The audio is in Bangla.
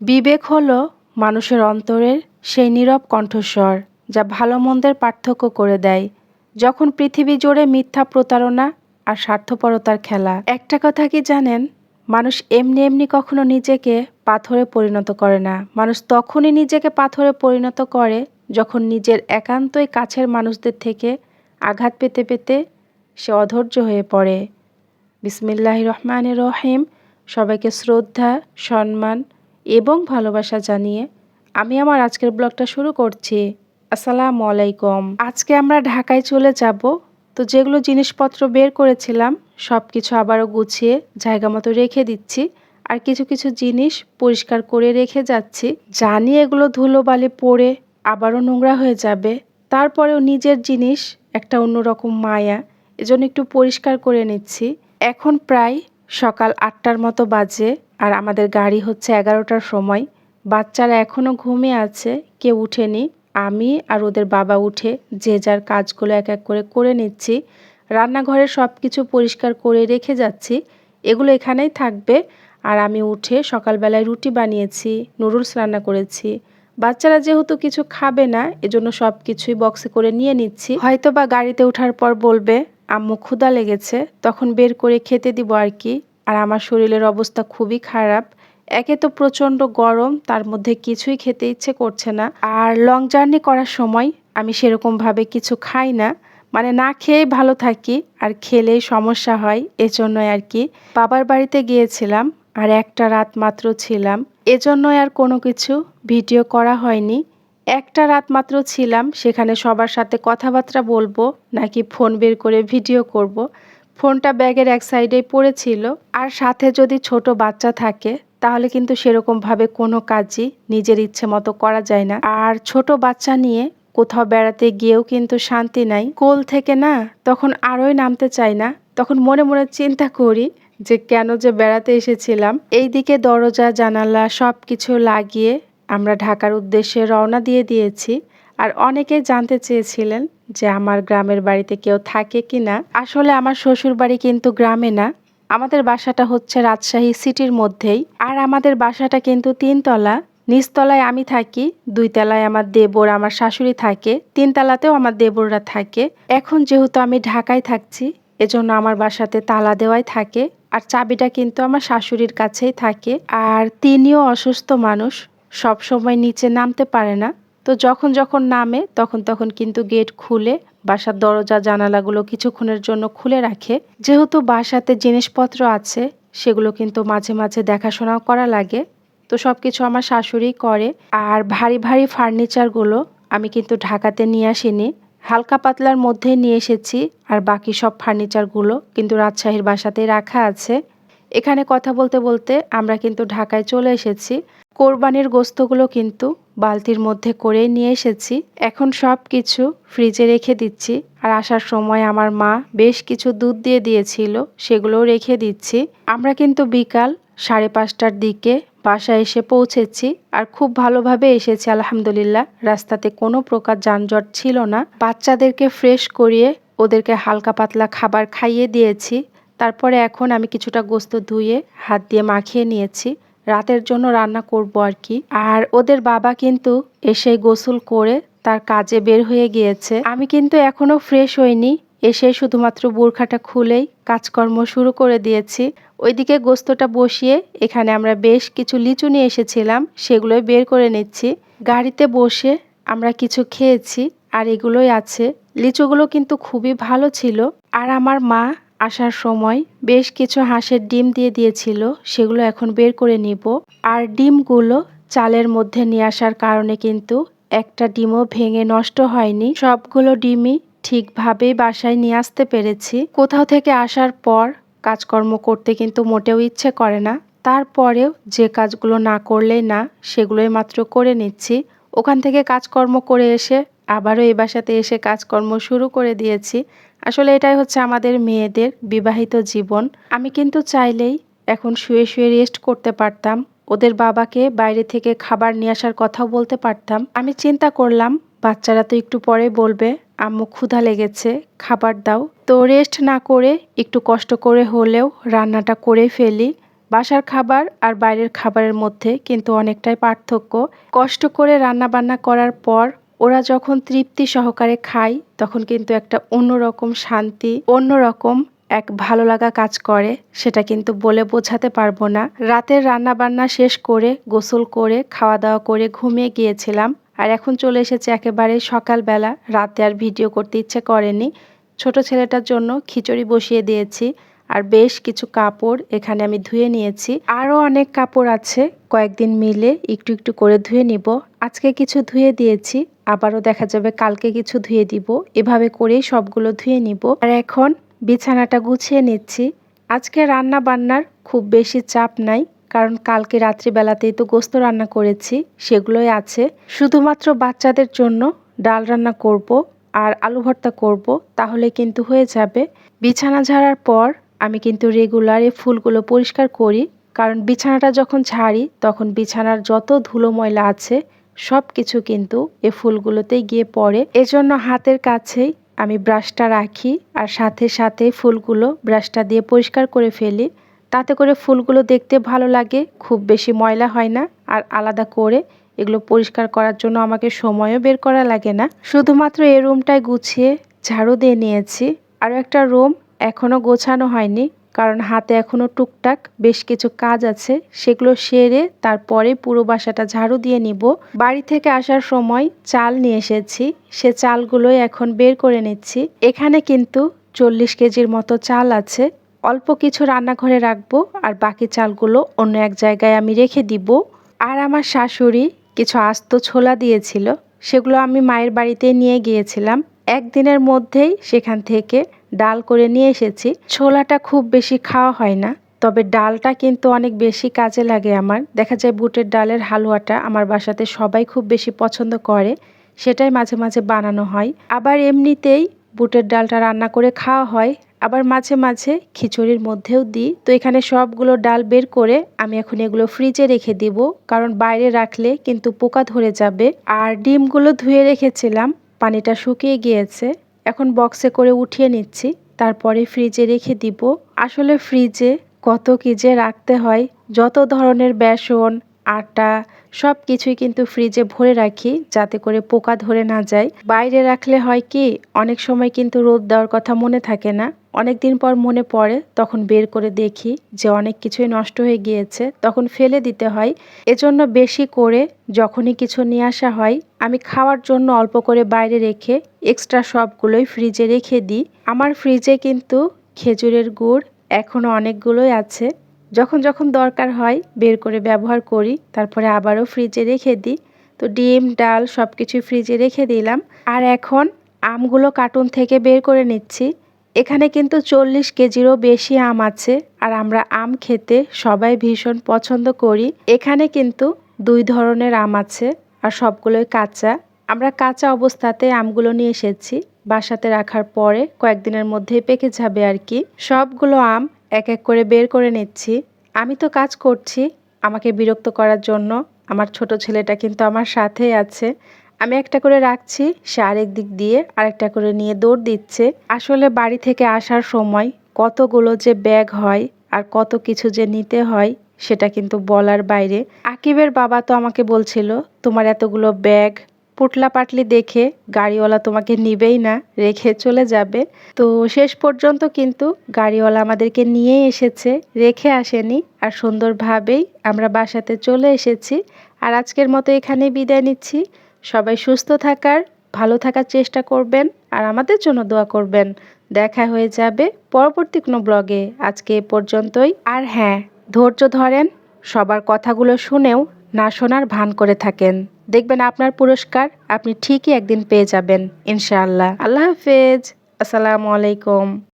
বিবেক হলো মানুষের অন্তরের সেই নীরব কণ্ঠস্বর যা ভালো মন্দের পার্থক্য করে দেয়, যখন পৃথিবী জুড়ে মিথ্যা প্রতারণা আর স্বার্থপরতার খেলা। একটা কথা কি জানেন? মানুষ এমনি এমনি কখনো নিজেকে পাথরে পরিণত করে না। মানুষ তখনই নিজেকে পাথরে পরিণত করে যখন নিজের একান্তই কাছের মানুষদের থেকে আঘাত পেতে পেতে সে অধৈর্য হয়ে পড়ে। বিসমিল্লাহ রহমান রহিম। সবাইকে শ্রদ্ধা, সম্মান এবং ভালোবাসা জানিয়ে আমি আমার আজকের ব্লগটা শুরু করছি। আসসালামু আলাইকুম। আজকে আমরা ঢাকায় চলে যাব। তো যেগুলো জিনিসপত্র বের করেছিলাম সব কিছু আবারও গুছিয়ে জায়গা মতো রেখে দিচ্ছি। আর কিছু কিছু জিনিস পরিষ্কার করে রেখে যাচ্ছি। জানি এগুলো ধুলোবালি পড়ে আবারও নোংরা হয়ে যাবে। তারপরেও নিজের জিনিস, একটা অন্যরকম মায়া, এজন্য একটু পরিষ্কার করে নিচ্ছি। এখন প্রায় সকাল আটটার মতো বাজে। আর আমাদের গাড়ি হচ্ছে এগারোটার সময়। বাচ্চারা এখনও ঘুমিয়ে আছে, কেউ উঠেনি। আমি আর ওদের বাবা উঠে যে যার কাজগুলো এক এক করে করে নিচ্ছি। রান্নাঘরে সব কিছু পরিষ্কার করে রেখে যাচ্ছি। এগুলো এখানেই থাকবে। আর আমি উঠে সকালবেলায় রুটি বানিয়েছি, নুডলস রান্না করেছি। বাচ্চারা যেহেতু কিছু খাবে না, এজন্য সব কিছুই বক্সে করে নিয়ে নিচ্ছি। হয়তো বা গাড়িতে ওঠার পর বলবে, আম্মু ক্ষুদা লেগেছে, তখন বের করে খেতে দিব আর কি। আর আমার শরীরের অবস্থা খুবই খারাপ। একে তো প্রচণ্ড গরম, তার মধ্যে কিছুই খেতে ইচ্ছে করছে না। আর লং জার্নি করার সময় আমি সেরকমভাবে কিছু খাই না। মানে না খেয়েই ভালো থাকি, আর খেলেই সমস্যা হয়, এজন্যই আর কি। বাবার বাড়িতে গিয়েছিলাম, আর একটা রাত মাত্র ছিলাম। এজন্যই আর কোনো কিছু ভিডিও করা হয়নি। একটা রাত মাত্র ছিলাম, সেখানে সবার সাথে কথাবার্তা বলব, নাকি ফোন বের করে ভিডিও করব। ফোনটা ব্যাগের এক সাইডেই পড়েছিল। আর সাথে যদি ছোট বাচ্চা থাকে, তাহলে কিন্তু সেরকমভাবে কোনো কাজই নিজের ইচ্ছে মতো করা যায় না। আর ছোট বাচ্চা নিয়ে কোথাও বেড়াতে গিয়েও কিন্তু শান্তি নাই। কোল থেকে না তখন আরোই নামতে চাই না। তখন মনে মনে চিন্তা করি যে কেন যে বেড়াতে এসেছিলাম। এইদিকে দরজা, জানালা সব কিছু লাগিয়ে আমরা ঢাকার উদ্দেশ্যে রওনা দিয়ে দিয়েছি। আর অনেকে জানতে চেয়েছিলেন যে আমার গ্রামের বাড়িতে কেউ থাকে কি না আসলে আমার শ্বশুর বাড়ি কিন্তু গ্রামে না। আমাদের বাসাটা হচ্ছে রাজশাহী সিটির মধ্যেই। আর আমাদের বাসাটা কিন্তু তিনতলা। নিচতলায় আমি থাকি দুই তলায় আমার দেবর, আমার শাশুড়ি থাকে, তিনতলাতেও আমার দেবররা থাকে। এখন যেহেতু আমি ঢাকায় থাকছি, এজন্য আমার বাসাতে তালা দেওয়াই থাকে। আর চাবিটা কিন্তু আমার শাশুড়ির কাছেই থাকে। আর তিনিও অসুস্থ মানুষ সব সময় নিচে নামতে পারে না। তো যখন যখন নামে, তখন তখন কিন্তু গেট খুলে, বাসার দরজা, জানালাগুলো কিছুক্ষণের জন্য খুলে রাখে। যেহেতু বাসাতে জিনিসপত্র আছে, সেগুলো কিন্তু মাঝে মাঝে দেখাশোনাও করা লাগে। তো সব কিছু আমার শাশুড়ি করে। আর ভারী ভারী ফার্নিচারগুলো আমি কিন্তু ঢাকাতে নিয়ে আসিনি। হালকা পাতলার মধ্যে নিয়ে এসেছি। আর বাকি সব ফার্নিচারগুলো কিন্তু রাজশাহীর বাসাতেই রাখা আছে। এখানে কথা বলতে বলতে আমরা কিন্তু ঢাকায় চলে এসেছি। কোরবানির গোস্তগুলো কিন্তু বালতির মধ্যে করে নিয়ে এসেছি। এখন সব কিছু ফ্রিজে রেখে দিচ্ছি। আর আসার সময় আমার মা বেশ কিছু দুধ দিয়ে দিয়েছিল, সেগুলোও রেখে দিচ্ছি। আমরা কিন্তু বিকাল সাড়ে পাঁচটার দিকে বাসায় এসে পৌঁছেছি আর খুব ভালোভাবে এসেছি, আলহামদুলিল্লাহ। রাস্তাতে কোনো প্রকার যানজট ছিল না। বাচ্চাদেরকে ফ্রেশ করিয়ে ওদেরকে হালকা পাতলা খাবার খাইয়ে দিয়েছি। তারপরে এখন আমি কিছুটা গোস্ত ধুয়ে হাত দিয়ে মাখিয়ে নিয়েছি। রাতের জন্য রান্না করব আর কি। আর ওদের বাবা কিন্তু এসে গোসল করে তার কাজে বের হয়ে গিয়েছে। আমি কিন্তু এখনও ফ্রেশ হইনি, এসে শুধুমাত্র বোরখাটা খুলেই কাজকর্ম শুরু করে দিয়েছি। ওইদিকে গোস্তটা বসিয়ে এখানে আমরা বেশ কিছু লিচু নিয়ে এসেছিলাম, সেগুলোই বের করে নিচ্ছি। গাড়িতে বসে আমরা কিছু খেয়েছি, আর এগুলোই আছে। লিচুগুলো কিন্তু খুবই ভালো ছিল। আর আমার মা আসার সময় বেশ কিছু হাঁসের ডিম দিয়ে দিয়েছিল, সেগুলো এখন বের করে নিব। আর ডিমগুলো চালের মধ্যে নিয়ে আসার কারণে কিন্তু একটা ডিমও ভেঙে নষ্ট হয়নি। সবগুলো ডিমই ঠিকভাবেই বাসায় নিয়ে আসতে পেরেছি। কোথাও থেকে আসার পর কাজকর্ম করতে কিন্তু মোটেও ইচ্ছে করে না। তারপরেও যে কাজগুলো না করলেই না, সেগুলোই মাত্র করে নিচ্ছি। ওখান থেকে কাজকর্ম করে এসে আবারও এই বাসাতে এসে কাজকর্ম শুরু করে দিয়েছি। আসলে এটাই হচ্ছে আমাদের মেয়েদের বিবাহিত জীবন। আমি কিন্তু চাইলেই এখন শুয়ে শুয়ে রেস্ট করতে পারতাম। ওদের বাবাকে বাইরে থেকে খাবার নিয়ে আসার কথাও বলতে পারতাম। আমি চিন্তা করলাম, বাচ্চারা তো একটু পরে বলবে, আম্মু, ক্ষুধা লেগেছে, খাবার দাও। তো রেস্ট না করে একটু কষ্ট করে হলেও রান্নাটা করে ফেলি। বাসার খাবার আর বাইরের খাবারের মধ্যে কিন্তু অনেকটাই পার্থক্য। কষ্ট করে রান্না বান্না করার পর ওরা যখন তৃপ্তি সহকারে খায়, তখন কিন্তু একটা অন্যরকম শান্তি, অন্যরকম এক ভালো লাগা কাজ করে। সেটা কিন্তু বলে বোঝাতে পারব না। রাতের রান্না বান্না শেষ করে, গোসল করে খাওয়া দাওয়া করে ঘুমিয়ে গিয়েছিলাম। আর এখন চলে এসেছে একেবারে সকালবেলা। রাতে আর ভিডিও করতে ইচ্ছে করেনি। ছোট ছেলেটার জন্য খিচুড়ি বসিয়ে দিয়েছি। আর বেশ কিছু কাপড় এখানে আমি ধুয়ে নিয়েছি। আরও অনেক কাপড় আছে, কয়েকদিন মিলে একটু একটু করে ধুয়ে নিব। আজকে কিছু ধুয়ে দিয়েছি, আবারও দেখা যাবে কালকে কিছু ধুয়ে দিব। এভাবে করেই সবগুলো ধুয়ে নিব। আর এখন বিছানাটা গুছিয়ে নিচ্ছি। আজকে রান্না বান্নার খুব বেশি চাপ নাই, কারণ কালকে রাত্রিবেলাতেই তো গোস্ত রান্না করেছি, সেগুলোই আছে। শুধুমাত্র বাচ্চাদের জন্য ডাল রান্না করব আর আলু ভর্তা করব, তাহলে কিন্তু হয়ে যাবে। বিছানা ঝাড়ার পর আমি কিন্তু রেগুলার এই ফুলগুলো পরিষ্কার করি। কারণ বিছানাটা যখন ছাড়ি, তখন বিছানার যত ধুলো ময়লা আছে সব কিছু কিন্তু এ ফুলগুলোতেই গিয়ে পড়ে। এজন্য হাতের কাছেই আমি ব্রাশটা রাখি আর সাথে সাথে ফুলগুলো ব্রাশটা দিয়ে পরিষ্কার করে ফেলি। তাতে করে ফুলগুলো দেখতে ভালো লাগে, খুব বেশি ময়লা হয় না আর আলাদা করে এগুলো পরিষ্কার করার জন্য আমাকে সময়ও বের করা লাগে না। শুধুমাত্র এই রুমটায় গুছিয়ে ঝাড়ু দিয়ে নিয়েছি। আরও একটা রুম এখনও গোছানো হয়নি, কারণ হাতে এখনও টুকটাক বেশ কিছু কাজ আছে, সেগুলো সেরে তারপরে পুরো বাসাটা ঝাড়ু দিয়ে নিব। বাড়ি থেকে আসার সময় চাল নিয়ে এসেছি, সে চালগুলোই এখন বের করে নিচ্ছি। এখানে কিন্তু চল্লিশ কেজির মতো চাল আছে, অল্প কিছু রান্নাঘরে রাখব আর বাকি চালগুলো অন্য এক জায়গায় আমি রেখে দিব। আর আমার শাশুড়ি কিছু আস্ত ছোলা দিয়েছিল, সেগুলো আমি মায়ের বাড়িতে নিয়ে গিয়েছিলাম। একদিনের মধ্যেই সেখান থেকে ডাল করে নিয়ে এসেছি। ছোলাটা খুব বেশি খাওয়া হয় না, তবে ডালটা কিন্তু অনেক বেশি কাজে লাগে আমার। দেখা যায় বুটের ডালের হালুয়াটা আমার বাসাতে সবাই খুব বেশি পছন্দ করে, সেটাই মাঝে মাঝে বানানো হয়। আবার এমনিতেই বুটের ডালটা রান্না করে খাওয়া হয়, আবার মাঝে মাঝে খিচুড়ির মধ্যেও দিই। তো এখানে সবগুলো ডাল বের করে আমি এখন এগুলো ফ্রিজে রেখে দিব, কারণ বাইরে রাখলে কিন্তু পোকা ধরে যাবে। আর ডিমগুলো ধুয়ে রেখেছিলাম, পানিটা শুকিয়ে গিয়েছে। এখন বক্সে করে উঠিয়ে নিচ্ছি। তারপরে ফ্রিজে রেখে দিব। আসলে ফ্রিজে কত কী যে রাখতে হয়, যত ধরনের বেসন আটা সব কিছুই কিন্তু ফ্রিজে ভরে রাখি যাতে করে পোকা ধরে না যায়। বাইরে রাখলে হয় কি, অনেক সময় কিন্তু রোদ দেওয়ার কথা মনে থাকে না। অনেক দিন পর মনে পড়ে, তখন বের করে দেখি যে অনেক কিছুই নষ্ট হয়ে গিয়েছে, তখন ফেলে দিতে হয়। এজন্য বেশি করে যখনই কিছু নিয়ে আসা হয়, আমি খাওয়ার জন্য অল্প করে বাইরে রেখে এক্সট্রা সবগুলোই ফ্রিজে রেখে দিই। আমার ফ্রিজে কিন্তু খেজুরের গুড় এখনও অনেকগুলোই আছে। যখন যখন দরকার হয় বের করে ব্যবহার করি, তারপরে আবারও ফ্রিজে রেখে দিই। তো ডিম, ডাল সব কিছু ফ্রিজে রেখে দিলাম। আর এখন আমগুলো কার্টুন থেকে বের করে নিচ্ছি। এখানে কিন্তু চল্লিশ কেজিরও বেশি আম আছে আর আমরা আম খেতে সবাই ভীষণ পছন্দ করি। এখানে কিন্তু দুই ধরনের আম আছে আর সবগুলোই কাঁচা। আমরা কাঁচা অবস্থাতে আমগুলো নিয়ে এসেছি। বাসাতে রাখার পরে কয়েকদিনের মধ্যেই পেকে যাবে আর কি। সবগুলো আম এক এক করে বের করে নিচ্ছি। আমি তো কাজ করছি, আমাকে বিরক্ত করার জন্য। আমার ছোট ছেলেটা কিন্তু আমার সাথেই আছে। আমি একটা করে রাখছি, সে আরেক দিক দিয়ে আরেকটা করে নিয়ে দৌড় দিচ্ছে। আসলে বাড়ি থেকে আসার সময় কতগুলো যে ব্যাগ হয় আর কত কিছু যে নিতে হয়, সেটা কিন্তু বলার বাইরে। আকিবের বাবা তো আমাকে বলছিল, তোমার এতগুলো ব্যাগ পুটলা পাটলি দেখে গাড়িওয়ালা তোমাকে নিবেই না, রেখে চলে যাবে। তো শেষ পর্যন্ত কিন্তু গাড়িওয়ালা আমাদেরকে নিয়ে এসেছে, রেখে আসেনি আর সুন্দরভাবেই আমরা বাসাতে চলে এসেছি। আর আজকের মতো এখানে বিদায় নিচ্ছি। সবাই সুস্থ থাকার, ভালো থাকার চেষ্টা করবেন আর আমাদের জন্য দোয়া করবেন। দেখা হয়ে যাবে পরবর্তী কোনো ব্লগে। আজকে এ পর্যন্তই। আর হ্যাঁ ধৈর্য ধরেন, সবার কথাগুলো শুনেও না শোনার ভান করে থাকেন। দেখবেন আপনার পুরস্কার আপনি ঠিকই একদিন পেয়ে যাবেন, ইনশাআল্লাহ। আল্লাহ হাফেজ। আসসালামু আলাইকুম।